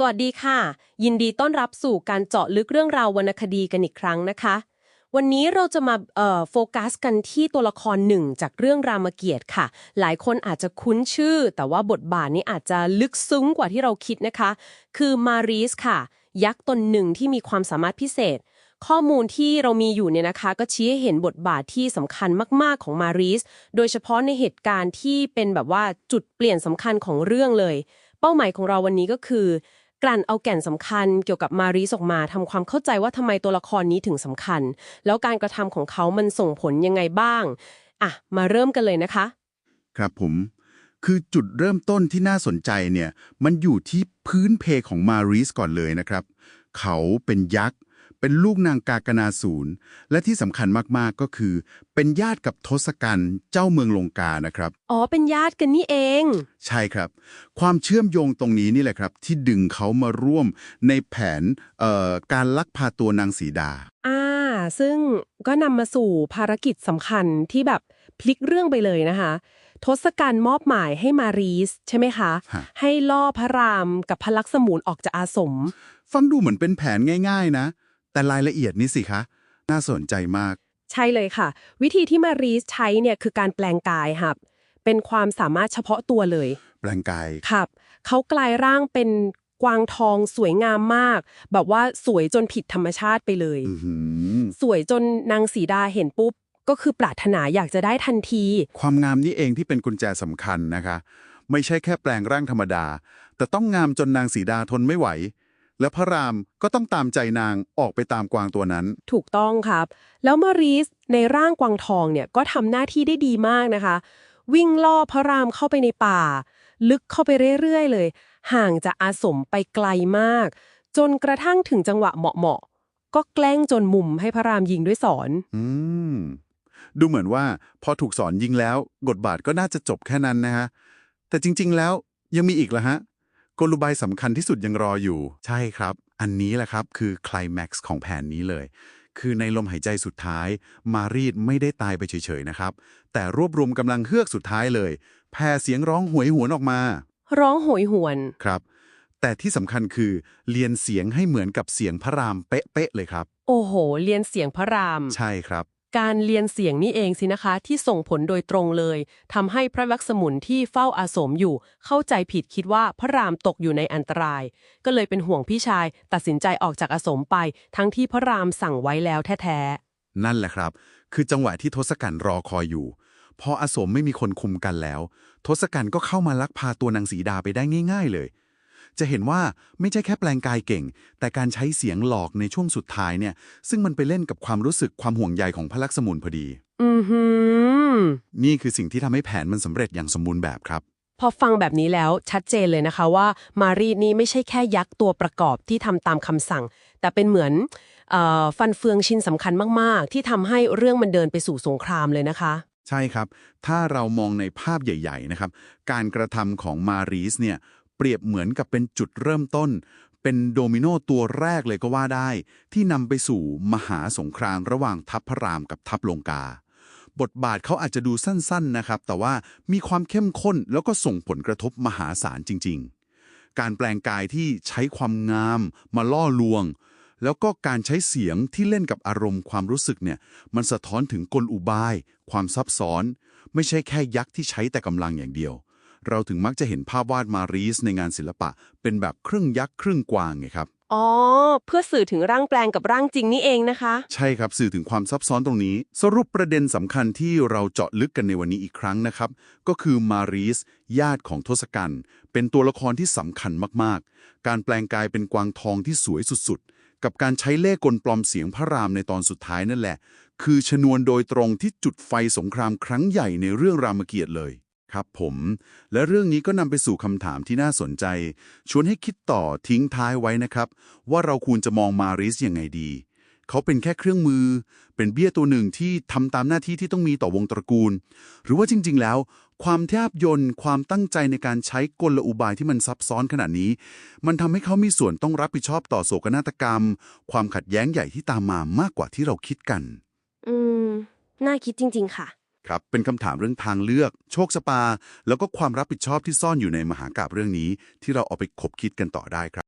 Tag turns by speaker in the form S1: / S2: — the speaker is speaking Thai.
S1: สวัสดีค่ะ ยินดีต้อนรับสู่การเจาะลึกเรื่องราววรรณคดีกันอีกครั้งนะคะ วันนี้เราจะมาโฟกัสกันที่ตัวละครหนึ่งจากเรื่องรามเกียรติ์ค่ะ หลายคนอาจจะคุ้นชื่อ แต่ว่าบทบาทนี้อาจจะลึกซึ้งกว่าที่เราคิดนะคะ คือมารีสค่ะ ยักษ์ตนหนึ่งที่มีความสามารถพิเศษ ข้อมูลที่เรามีอยู่เนี่ยนะคะ ก็ชี้ให้เห็นบทบาทที่สำคัญมาก ๆของมารีสโดยเฉพาะในเหตุการณ์ที่เป็นแบบว่าจุดเปลี่ยนสำคัญของเรื่องเลย เป้าหมายของเราวันนี้ก็คือ กลั่นเอาแก่นสำคัญเกี่ยวกับมารีสออกมาทำความเข้าใจว่าทำไมตัวละครนี้ถึงสำคัญ แล้วการกระทำของเขามันส่งผลยังไงบ้างอะมาเริ่มกันเลยนะคะ
S2: ครับผม คือจุดเริ่มต้นที่น่าสนใจเนี่ย มันอยู่ที่พื้นเพของมารีสก่อนเลยนะครับ เขาเป็นยักษ์ เป็นลูกนางกากนาศูนย์ และที่สำคัญมากๆก็คือ เป็นญาติกับทศกัณฐ์เจ้าเมืองลงกานะครับ
S1: อ๋อ เป็นญาติกันนี่เอง
S2: ใช่ครับ ความเชื่อมโยงตรงนี้นี่แหละครับ ที่ดึงเขามาร่วมในแผนเอ่อการลักพาตัวนางสีดา
S1: อ่า ซึ่งก็นำมาสู่ภารกิจสำคัญที่แบบพลิกเรื่องไปเลยนะคะทศกัณฐ์มอบหมายให้มารีส ใช่ไหมคะ
S2: ฮะ
S1: ให้ล่อพระรามกับพระลักษมูลออกจากอาสม
S2: ฟังดูเหมือนเป็นแผนง่าย ๆ นะ แต่รายละเอียดนี่สิคะ น่าสนใจมาก
S1: ใช่เลยค่ะ วิธีที่มารีสใช้เนี่ยคือการแปลงกายครับ เป็นความสามารถเฉพาะตัวเลย
S2: แปลงกาย
S1: ครับ เขากลายร่างเป็นกวางทองสวยงามมาก แบบว่าสวยจนผิดธรรมชาติไปเลย
S2: อื้อหือ
S1: สวยจนนางสีดาเห็นปุ๊บ ก็คือปรารถนาอยากจะได้ทันที
S2: ความงามนี่เองที่เป็นกุญแจสำคัญนะคะ ไม่ใช่แค่แปลงร่างธรรมดา แต่ต้องงามจนนางสีดาทนไม่ไหว และพระรามก็ต้องตามใจนางออกไปตามกวางตัวนั้น
S1: ถูกต้องครับ แล้วมารีสในร่างกวางทองเนี่ยก็ทำหน้าที่ได้ดีมากนะคะ วิ่งล่อพระรามเข้าไปในป่า ลึกเข้าไปเรื่อยๆเลย ห่างจากอาสมไปไกลมาก จนกระทั่งถึงจังหวะเหมาะๆก็แกล้งจนมุมให้พระรามยิงด้วยสอน
S2: อืมดูเหมือนว่าพอถูกสอนยิงแล้วบทบาทก็น่าจะจบแค่นั้นนะฮะแต่จริง ๆ แล้วยังมีอีกละฮะ กลอุบายสำคัญที่สุดยังรออยู่ ใช่ครับ อันนี้แหละครับคือไคลแม็กซ์ของแผนนี้เลย คือในลมหายใจสุดท้าย มารีดไม่ได้ตายไปเฉยๆนะครับ แต่รวบรวมกำลังเฮือกสุดท้ายเลย แผ่เสียงร้องหวยหวนออกมา
S1: ร้องโหยหวน
S2: ครับ แต่ที่สำคัญคือเรียนเสียงให้เหมือนกับเสียงพระรามเป๊ะๆเลยครับ
S1: โอ้โห เรียนเสียงพระราม
S2: ใช่ครับ
S1: การเรียนเสียงนี่เองสินะคะที่ส่งผลโดยตรงเลยทำให้พระลักษมุนที่เฝ้าอาสมอยู่ เข้าใจผิดคิดว่าพระรามตกอยู่ในอันตราย ก็เลยเป็นห่วงพี่ชาย ตัดสินใจออกจากอาสมไป ทั้งที่พระรามสั่งไว้แล้วแท้ๆ
S2: นั่นแหละครับ คือจังหวะที่ทศกัณฐ์รอคอยอยู่ พออาสมไม่มีคนคุมกันแล้ว ทศกัณฐ์ก็เข้ามาลักพาตัวนางสีดาไปได้ง่าย ๆ เลย จะเห็นว่าไม่ใช่แค่แปลงกายเก่ง แต่การใช้เสียงหลอกในช่วงสุดท้ายเนี่ย ซึ่งมันไปเล่นกับความรู้สึกความห่วงใยของพระลักษมุนพอดี
S1: ๆอือหือ
S2: นี่คือสิ่งที่ทำให้แผนมันสำเร็จอย่างสมบูรณ์แบบครับ
S1: พอฟังแบบนี้แล้วชัดเจนเลยนะคะว่ามารีนี่ไม่ใช่แค่ยักษ์ตัวประกอบที่ทำตามคำสั่ง แต่เป็นเหมือนเออฟันเฟืองชิ้นสำคัญมาก ๆ ที่ทำให้เรื่องมันเดินไปสู่สงครามเลยนะคะ
S2: ใช่ครับ ถ้าเรามองในภาพใหญ่ ๆ นะครับ การกระทำของมารีสเนี่ย เปรียบเหมือนกับเป็นจุดเริ่มต้น เป็นโดมิโนตัวแรกเลยก็ว่าได้ ที่นำไปสู่มหาสงครามระหว่างทัพพระรามกับทัพลงกา บทบาทเขาอาจจะดูสั้นๆนะครับ แต่ว่ามีความเข้มข้นแล้วก็ส่งผลกระทบมหาศาลจริง ๆ การแปลงกายที่ใช้ความงามมาล่อลวงแล้วก็การใช้เสียงที่เล่นกับอารมณ์ความรู้สึกเนี่ย มันสะท้อนถึงกลอุบาย ความซับซ้อน ไม่ใช่แค่ยักษ์ที่ใช้แต่กำลังอย่างเดียว เราถึงมักจะเห็นภาพวาดมารีสในงานศิลปะ เป็นแบบครึ่งยักษ์ครึ่งกวางไงครับ
S1: อ๋อ เพื่อสื่อถึงร่างแปลงกับร่างจริงนี่เองนะคะ
S2: ใช่ครับสื่อถึงความซับซ้อนตรงนี้ สรุปประเด็นสำคัญที่เราเจาะลึกกันในวันนี้อีกครั้งนะครับ ก็คือมารีสญาติของทศกัณฐ์เป็นตัวละครที่สำคัญมากๆ การแปลงกายเป็นกวางทองที่สวยสุดๆ กับการใช้เล่ห์กลปลอมเสียงพระรามในตอนสุดท้ายนั่นแหละ คือชนวนโดยตรงที่จุดไฟสงครามครั้งใหญ่ในเรื่องรามเกียรติ์เลย ครับผม และเรื่องนี้ก็นำไปสู่คำถามที่น่าสนใจ ชวนให้คิดต่อทิ้งท้ายไว้นะครับ ว่าเราควรจะมองมาริสยังไงดี เขาเป็นแค่เครื่องมือ เป็นเบี้ยตัวหนึ่งที่ทำตามหน้าที่ที่ต้องมีต่อวงตระกูล หรือว่าจริง ๆ แล้ว ความแทบยนต์ความตั้งใจในการใช้กลอุบายที่มันซับซ้อนขนาดนี้ มันทำให้เขามีส่วนต้องรับผิดชอบต่อโศกนาฏกรรม ความขัดแย้งใหญ่ที่ตามมามากกว่าที่เราคิดกัน
S1: อืม น่าคิดจริง ๆ ค่ะ
S2: ครับเป็นคำถามเรื่องทางเลือก โชคชะตาแล้วก็ความรับผิดชอบที่ซ่อนอยู่ในมหากาบเรื่องนี้ ที่เราเอาไปคบคิดกันต่อได้ครับ